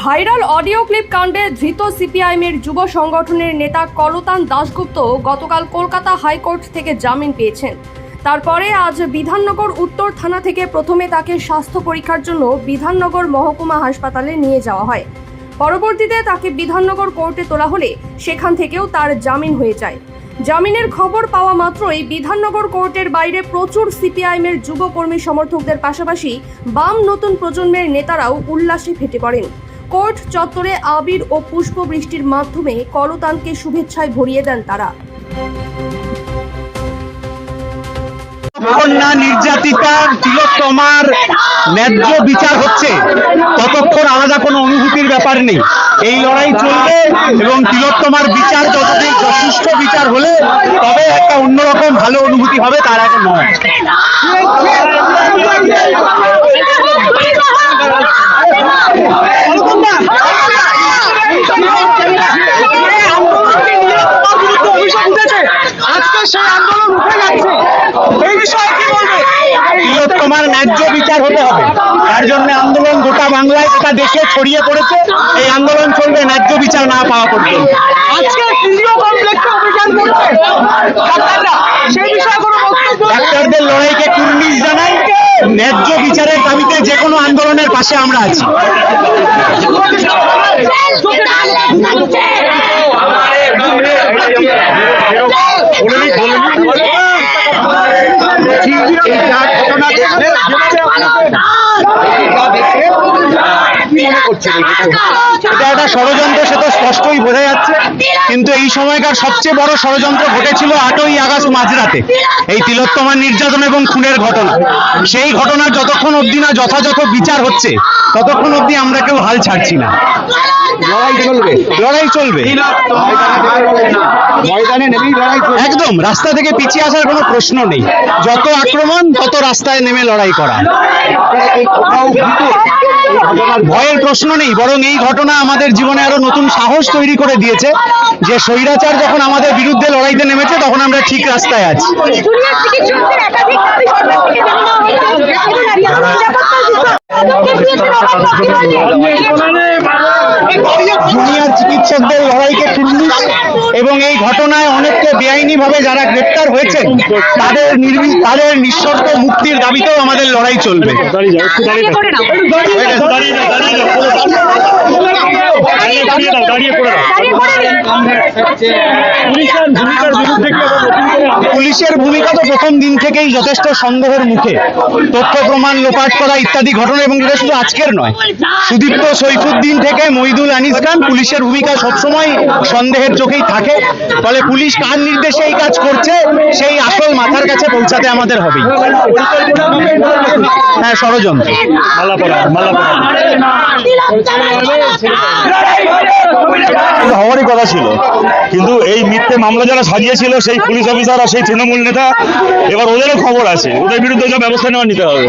Viral audio clip কাণ্ডে ধৃত সিপিআইএমের যুব সংগঠনের নেতা কলতান দাশগুপ্ত গতকাল কলকাতা হাইকোর্ট থেকে জামিন পেয়েছেন। তারপরে আজ বিধাননগর উত্তর থানা থেকে প্রথমে তাকে স্বাস্থ্য পরীক্ষার জন্য বিধাননগর মহকুমা হাসপাতালে নিয়ে যাওয়া হয়। পরবর্তীতে তাকে বিধাননগর কোর্টে তোলা হলে সেখান থেকেও তার জামিন হয়ে যায়। জামিনের খবর পাওয়া মাত্রই বিধাননগর কোর্টের বাইরে প্রচুর সিপিআইএমের যুব কর্মী সমর্থকদের পাশাপাশি বাম নতুন প্রজন্মের নেতারাও উল্লাসে ফেটে পড়েন। কোর্ট চত্বরে আবির ও পুষ্প বৃষ্টির মাধ্যমে করতানকে শুভেচ্ছায় ভরিয়ে দেন তারা। কন্যা নির্যাতিতা তিলোত্তমার ন্যায্য বিচার হচ্ছে। ততক্ষণ আলাদা কোনো অনুভূতির ব্যাপার নেই। এই লড়াই চলবে এবং তিলোত্তমার বিচার যতদিন যথেষ্ট বিচার হলে তবে একটা অন্যরকম ভালো অনুভূতি হবে, তার আগে নয় আজকে সেই আন্দোলন উঠে যাচ্ছে এই বিষয়ে কি বলবে তিলোত্তমার ন্যায্য বিচার হতে হবে তার জন্য আন্দোলন গোটা বাংলায় এটা দেশে ছড়িয়ে পড়েছে এই আন্দোলন চলবে ন্যায্য বিচার না পাওয়া পর্যন্ত। আজকে ফিজিও কমপ্লেক্সে অভিযান করছে। সেই বিষয়ে কোনো ডাক্তারদের লড়াইকে কুর্নিশ জানাই ন্যায্য বিচারের দাবিতে যে কোনো আন্দোলনের পাশে আমরা আছি। এটা একটা ষড়যন্ত্র সে তো স্পষ্টই বোঝা যাচ্ছে। কিন্তু এই সময়কার সবচেয়ে বড় ষড়যন্ত্র ঘটেছিল আটই আগস্ট মাঝরাতে এই তিলোত্তমার নির্যাতন এবং খুনের ঘটনা। সেই ঘটনার যতক্ষণ অবধি না যথাযথ বিচার হচ্ছে ততক্ষণ অবধি আমরা কেউ হাল ছাড়ছি না। লড়াই চলবে। লড়াই চলবে। ময়দানে নেমেই লড়াই একদম রাস্তা থেকে পিছিয়ে আসার কোনো প্রশ্ন নেই। যত আক্রমণ তত রাস্তায় নেমে লড়াই করা। ভয়ের প্রশ্ন নেই, বরং এই ঘটনা আমাদের জীবনে আরও নতুন সাহস তৈরি করে দিয়েছে যে স্বৈরাচার যখন আমাদের বিরুদ্ধে লড়াইতে নেমেছে, তখন আমরা ঠিক রাস্তায় আছি। জুনিয়র চিকিৎসকদের লড়াইকে টুল্লুস এবং এই ঘটনায় অনেককে বেআইনি ভাবে যারা গ্রেপ্তার হয়েছে তাদের তাদের নিঃশর্ত মুক্তির দাবিতেও আমাদের লড়াই চলবে। পুলিশের ভূমিকা তো প্রথম দিন থেকেই যথেষ্ট সন্দেহের মুখে। তথ্য, প্রমাণ, লোপাট করা ইত্যাদি ঘটনা এবং এটা শুধু আজকের নয়। সুদীপ্ত সৈফুদ্দিন থেকে মহিদুল আনিস খান পুলিশের ভূমিকা সবসময় সন্দেহের চোখেই থাকে। ফলে পুলিশ কার নির্দেশে এই কাজ করছে, সেই আসল মাথার কাছে পৌঁছাতে আমাদের হবেই। হ্যাঁ ষড়যন্ত্র। হওয়ারই কথা ছিল। কিন্তু এই মিথ্যে মামলা যারা সাজিয়েছিল, সেই পুলিশ অফিসার আর সেই তৃণমূল নেতা, এবার ওদেরও খবর আছে। ওদের বিরুদ্ধে যা ব্যবস্থা নেওয়া নিতে হবে।